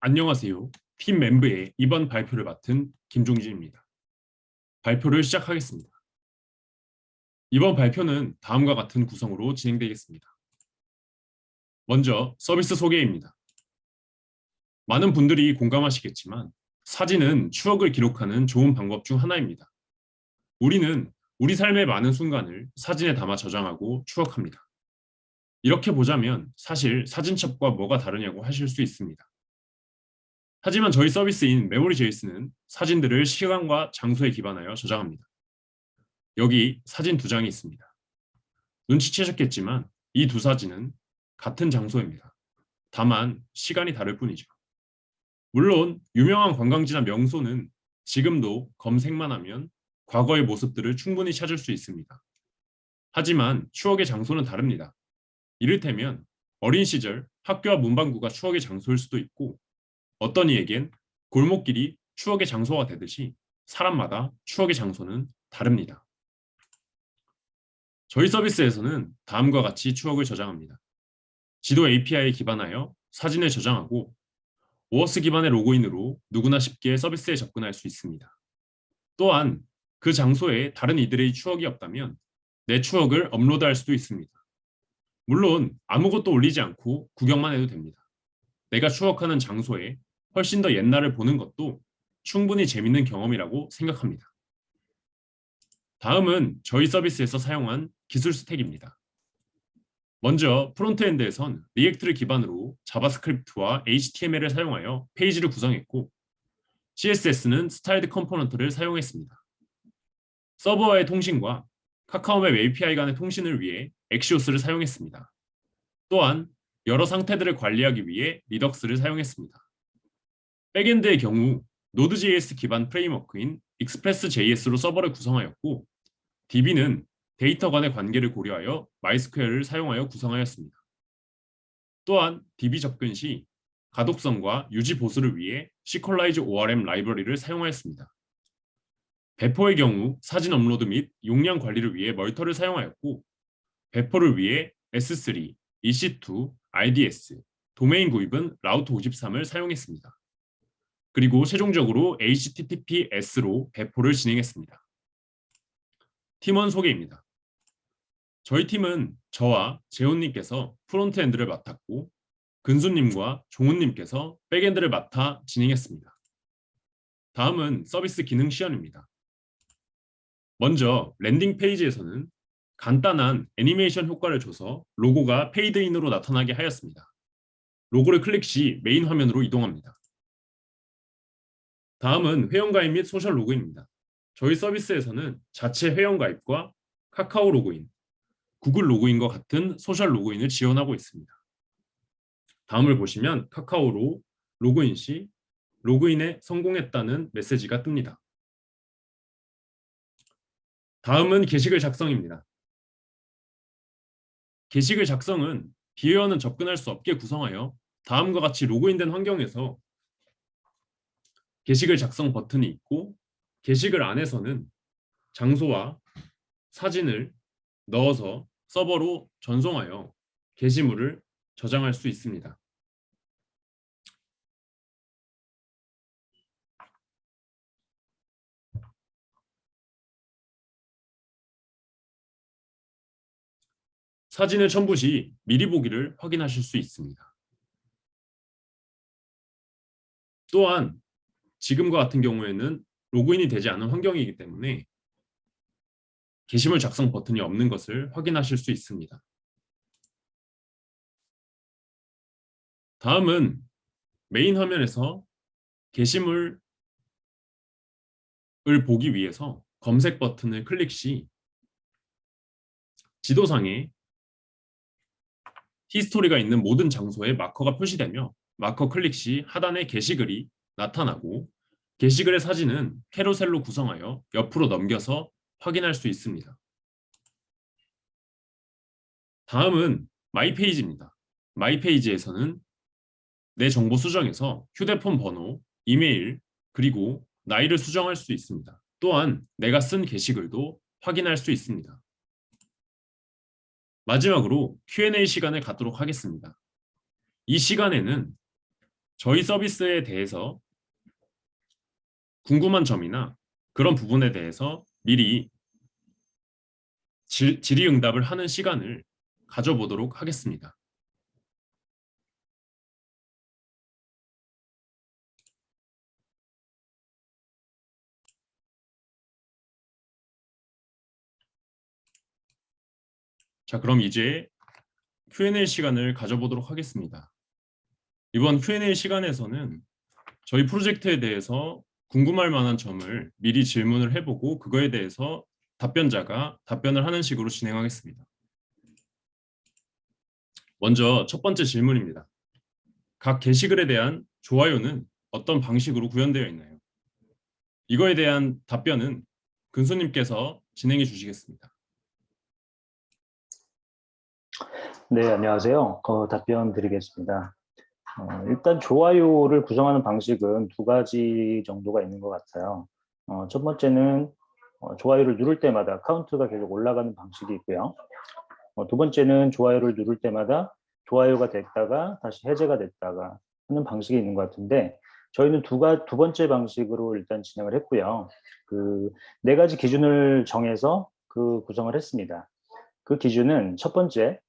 안녕하세요. 팀 멤버의 이번 발표를 맡은 김종진입니다. 발표를 시작하겠습니다. 이번 발표는 다음과 같은 구성으로 진행되겠습니다. 먼저 서비스 소개입니다. 많은 분들이 공감하시겠지만 사진은 추억을 기록하는 좋은 방법 중 하나입니다. 우리는 우리 삶의 많은 순간을 사진에 담아 저장하고 추억합니다. 이렇게 보자면 사실 사진첩과 뭐가 다르냐고 하실 수 있습니다. 하지만 저희 서비스인 메모리 제이스는 사진들을 시간과 장소에 기반하여 저장합니다. 여기 사진 두 장이 있습니다. 눈치채셨겠지만 이 두 사진은 같은 장소입니다. 다만 시간이 다를 뿐이죠. 물론 유명한 관광지나 명소는 지금도 검색만 하면 과거의 모습들을 충분히 찾을 수 있습니다. 하지만 추억의 장소는 다릅니다. 이를테면 어린 시절 학교와 문방구가 추억의 장소일 수도 있고 어떤 이에겐 골목길이 추억의 장소가 되듯이 사람마다 추억의 장소는 다릅니다. 저희 서비스에서는 다음과 같이 추억을 저장합니다. 지도 API에 기반하여 사진을 저장하고 오어스 기반의 로그인으로 누구나 쉽게 서비스에 접근할 수 있습니다. 또한 그 장소에 다른 이들의 추억이 없다면 내 추억을 업로드할 수도 있습니다. 물론 아무것도 올리지 않고 구경만 해도 됩니다. 내가 추억하는 장소에 훨씬 더 옛날을 보는 것도 충분히 재밌는 경험이라고 생각합니다. 다음은 저희 서비스에서 사용한 기술 스택입니다. 먼저 프론트엔드에선 리액트를 기반으로 자바스크립트와 HTML을 사용하여 페이지를 구성했고 CSS는 스타일드 컴포넌트를 사용했습니다. 서버와의 통신과 카카오맵 API 간의 통신을 위해 엑시오스를 사용했습니다. 또한 여러 상태들을 관리하기 위해 리덕스를 사용했습니다. 백엔드의 경우 Node.js 기반 프레임워크인 Express.js로 서버를 구성하였고 DB는 데이터 간의 관계를 고려하여 MySQL을 사용하여 구성하였습니다. 또한 DB 접근 시 가독성과 유지 보수를 위해 Sequelize ORM 라이브러리를 사용하였습니다. 배포의 경우 사진 업로드 및 용량 관리를 위해 멀터를 사용하였고 배포를 위해 S3, EC2, IDS, 도메인 구입은 라우트 53을 사용했습니다. 그리고 최종적으로 HTTPS로 배포를 진행했습니다. 팀원 소개입니다. 저희 팀은 저와 재훈님께서 프론트엔드를 맡았고 근수님과 종훈님께서 백엔드를 맡아 진행했습니다. 다음은 서비스 기능 시연입니다. 먼저 랜딩 페이지에서는 간단한 애니메이션 효과를 줘서 로고가 페이드인으로 나타나게 하였습니다. 로고를 클릭 시 메인 화면으로 이동합니다. 다음은 회원가입 및 소셜 로그인입니다. 저희 서비스에서는 자체 회원가입과 카카오 로그인, 구글 로그인과 같은 소셜 로그인을 지원하고 있습니다. 다음을 보시면 카카오로 로그인 시 로그인에 성공했다는 메시지가 뜹니다. 다음은 게시글 작성입니다. 게시글 작성은 비회원은 접근할 수 없게 구성하여 다음과 같이 로그인된 환경에서 게시글 작성 버튼이 있고 게시글 안에서는 장소와 사진을 넣어서 서버로 전송하여 게시물을 저장할 수 있습니다. 사진을 첨부 시 미리 보기를 확인하실 수 있습니다. 또한 지금과 같은 경우에는 로그인이 되지 않은 환경이기 때문에 게시물 작성 버튼이 없는 것을 확인하실 수 있습니다. 다음은 메인 화면에서 게시물을 보기 위해서 검색 버튼을 클릭 시 지도상에 히스토리가 있는 모든 장소에 마커가 표시되며 마커 클릭 시 하단에 게시글이 나타나고 게시글의 사진은 캐로셀로 구성하여 옆으로 넘겨서 확인할 수 있습니다. 다음은 마이페이지입니다. 마이페이지에서는 내 정보 수정에서 휴대폰 번호, 이메일, 그리고 나이를 수정할 수 있습니다. 또한 내가 쓴 게시글도 확인할 수 있습니다. 마지막으로 Q&A 시간을 갖도록 하겠습니다. 이 시간에는 저희 서비스에 대해서 궁금한 점이나 그런 부분에 대해서 미리 질, 질의응답을 하는 시간을 가져보도록 하겠습니다. 자, 그럼 이제 Q&A 시간을 가져보도록 하겠습니다. 이번 Q&A 시간에서는 저희 프로젝트에 대해서 궁금할 만한 점을 미리 질문을 해보고 그거에 대해서 답변자가 답변을 하는 식으로 진행하겠습니다. 먼저 첫 번째 질문입니다. 각 게시글에 대한 좋아요는 어떤 방식으로 구현되어 있나요? 이거에 대한 답변은 근수님께서 진행해 주시겠습니다. 네, 안녕하세요. 어, 답변 드리겠습니다. 어, 일단 좋아요를 구성하는 방식은 두 가지 정도가 있는 것 같아요. 어, 첫 번째는 어, 좋아요를 누를 때마다 카운트가 계속 올라가는 방식이 있고요. 어, 두 번째는 좋아요를 누를 때마다 좋아요가 됐다가 다시 해제가 됐다가 하는 방식이 있는 것 같은데 저희는 두, 가, 두 번째 방식으로 일단 진행을 했고요. 그 네 가지 기준을 정해서 그 구성을 했습니다. 그 기준은 첫 번째,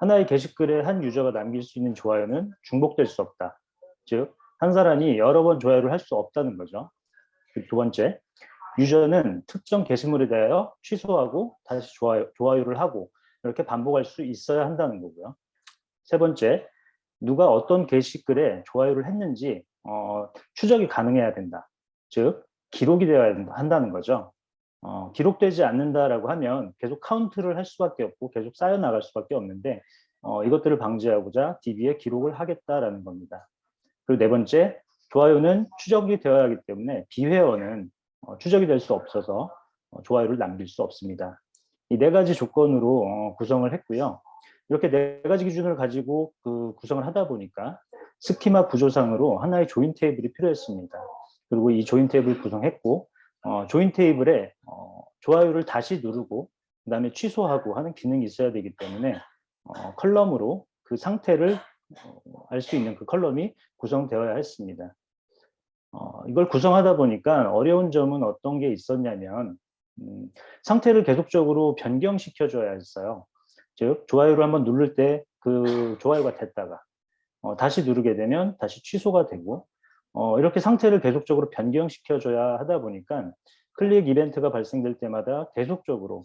하나의 게시글에 한 유저가 남길 수 있는 좋아요는 중복될 수 없다. 즉, 한 사람이 여러 번 좋아요를 할 수 없다는 거죠. 그두 번째, 유저는 특정 게시물에 대하여 취소하고 다시 좋아요, 좋아요를 하고 이렇게 반복할 수 있어야 한다는 거고요. 세 번째, 누가 어떤 게시글에 좋아요를 했는지 어, 추적이 가능해야 된다. 즉, 기록이 되어야 한다는 거죠. 어, 기록되지 않는다라고 하면 계속 카운트를 할 수밖에 없고 계속 쌓여 나갈 수밖에 없는데 어, 이것들을 방지하고자 DB에 기록을 하겠다라는 겁니다. 그리고 네 번째, 좋아요는 추적이 되어야 하기 때문에 비회원은 어, 추적이 될 수 없어서 어, 좋아요를 남길 수 없습니다. 이 네 가지 조건으로 어, 구성을 했고요. 이렇게 네 가지 기준을 가지고 그 구성을 하다 보니까 스키마 구조상으로 하나의 조인 테이블이 필요했습니다. 그리고 이 조인 테이블 구성했고 어, 조인 테이블에 어, 좋아요를 다시 누르고 그 다음에 취소하고 하는 기능이 있어야 되기 때문에 어, 컬럼으로 그 상태를 어, 알수 있는 그 컬럼이 구성되어야 했습니다. 어, 이걸 구성하다 보니까 어려운 점은 어떤 게 있었냐면 음, 상태를 계속적으로 변경시켜줘야 했어요. 즉 좋아요를 한번 누를 때 그 좋아요가 됐다가 어, 다시 누르게 되면 다시 취소가 되고 어, 이렇게 상태를 계속적으로 변경시켜줘야 하다 보니까 클릭 이벤트가 발생될 때마다 계속적으로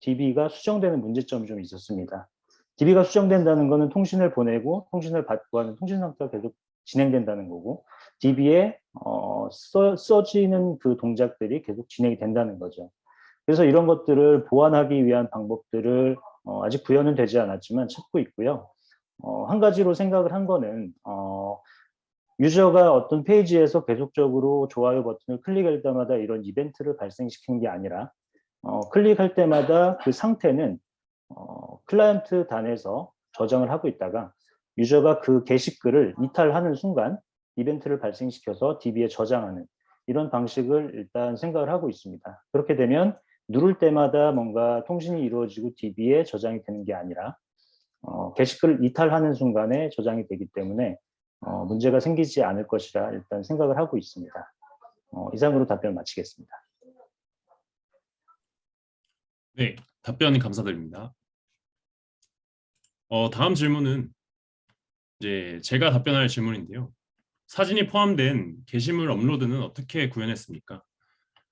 DB가 수정되는 문제점이 좀 있었습니다. DB가 수정된다는 것은 통신을 보내고 통신을 받고 하는 통신 상태가 계속 진행된다는 거고 DB에 어, 써, 써지는 그 동작들이 계속 진행이 된다는 거죠. 그래서 이런 것들을 보완하기 위한 방법들을 어, 아직 구현은 되지 않았지만 찾고 있고요. 어, 한 가지로 생각을 한 거는 어, 유저가 어떤 페이지에서 계속적으로 좋아요 버튼을 클릭할 때마다 이런 이벤트를 발생시키는 게 아니라 어, 클릭할 때마다 그 상태는 어, 클라이언트 단에서 저장을 하고 있다가 유저가 그 게시글을 이탈하는 순간 이벤트를 발생시켜서 DB에 저장하는 이런 방식을 일단 생각을 하고 있습니다. 그렇게 되면 누를 때마다 뭔가 통신이 이루어지고 DB에 저장이 되는 게 아니라 어, 게시글을 이탈하는 순간에 저장이 되기 때문에 어, 문제가 생기지 않을 것이라 일단 생각을 하고 있습니다. 어, 이상으로 답변 마치겠습니다. 네, 답변 감사드립니다. 어, 다음 질문은 이제 제가 답변할 질문인데요. 사진이 포함된 게시물 업로드는 어떻게 구현했습니까?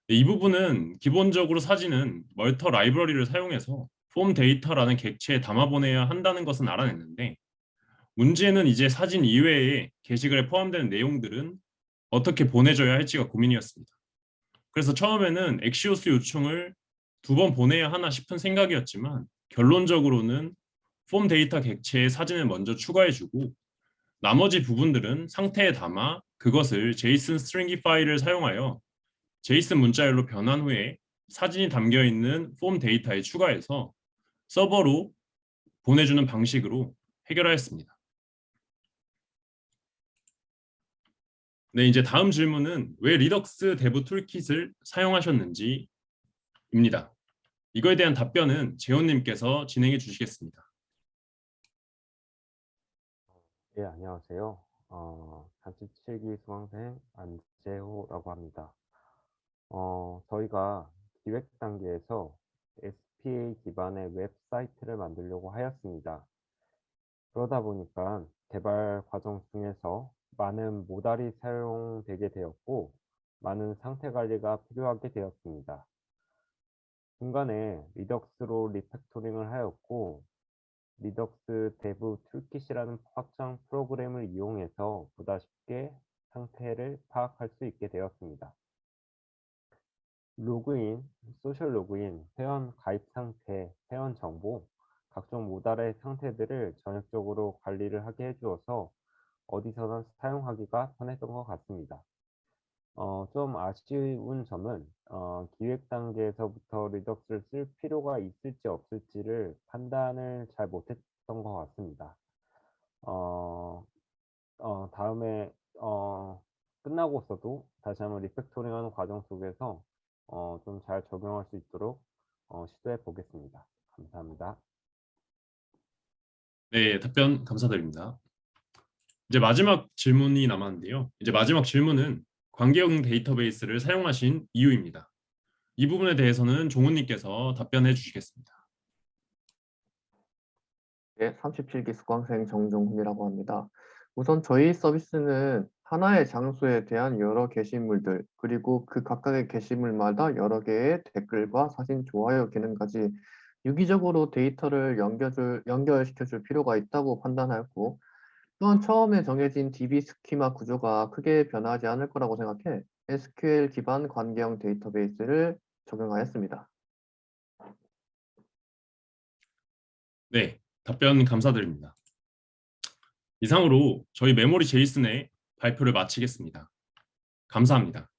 네, 이 부분은 기본적으로 사진은 멀터 라이브러리를 사용해서 폼 데이터라는 객체에 담아보내야 한다는 것은 알아냈는데 문제는 이제 사진 이외에 게시글에 포함되는 내용들은 어떻게 보내줘야 할지가 고민이었습니다. 그래서 처음에는 엑시오스 요청을 두 번 보내야 하나 싶은 생각이었지만 결론적으로는 폼 데이터 객체에 사진을 먼저 추가해주고 나머지 부분들은 상태에 담아 그것을 제이슨 스트링기 파일을 사용하여 제이슨 문자열로 변환 후에 사진이 담겨 있는 폼 데이터에 추가해서 서버로 보내주는 방식으로 해결하였습니다. 네, 이제 다음 질문은 왜 리덕스 데브 툴킷을 사용하셨는지입니다. 이거에 대한 답변은 재훈님께서 진행해 주시겠습니다. 예, 안녕하세요. 어, 37기 수강생 안재호라고 합니다. 어, 저희가 기획 단계에서 SPA 기반의 웹사이트를 만들려고 하였습니다. 그러다 보니까 개발 과정 중에서 많은 모달이 사용되게 되었고, 많은 상태 관리가 필요하게 되었습니다. 중간에 리덕스로 리팩토링을 하였고, 리덕스 데브 툴킷이라는 확장 프로그램을 이용해서 보다 쉽게 상태를 파악할 수 있게 되었습니다. 로그인, 소셜 로그인, 회원 가입 상태, 회원 정보, 각종 모달의 상태들을 전역적으로 관리를 하게 해주어서 어디서나 사용하기가 편했던 것 같습니다. 어, 좀 아쉬운 점은 어, 기획 단계에서부터 리덕스를 쓸 필요가 있을지 없을지를 판단을 잘 못했던 것 같습니다. 어, 어, 다음에 어, 끝나고서도 다시 한번 리팩토링하는 과정 속에서 어, 좀 잘 적용할 수 있도록 어, 시도해 보겠습니다. 감사합니다. 네, 답변 감사드립니다. 이제 마지막 질문이 남았는데요. 이제 마지막 질문은 관계형 데이터베이스를 사용하신 이유입니다. 이 부분에 대해서는 종훈님께서 답변해 주시겠습니다. 네, 37기 수강생 정종훈이라고 합니다. 우선 저희 서비스는 하나의 장소에 대한 여러 게시물들, 그리고 그 각각의 게시물마다 여러 개의 댓글과 사진, 좋아요 기능까지 유기적으로 데이터를 연결줄, 연결시켜줄 필요가 있다고 판단하였고, 또한 처음에 정해진 DB 스키마 구조가 크게 변하지 않을 거라고 생각해 SQL 기반 관계형 데이터베이스를 적용하였습니다. 네, 답변 감사드립니다. 이상으로 저희 메모리 제이슨의 발표를 마치겠습니다. 감사합니다.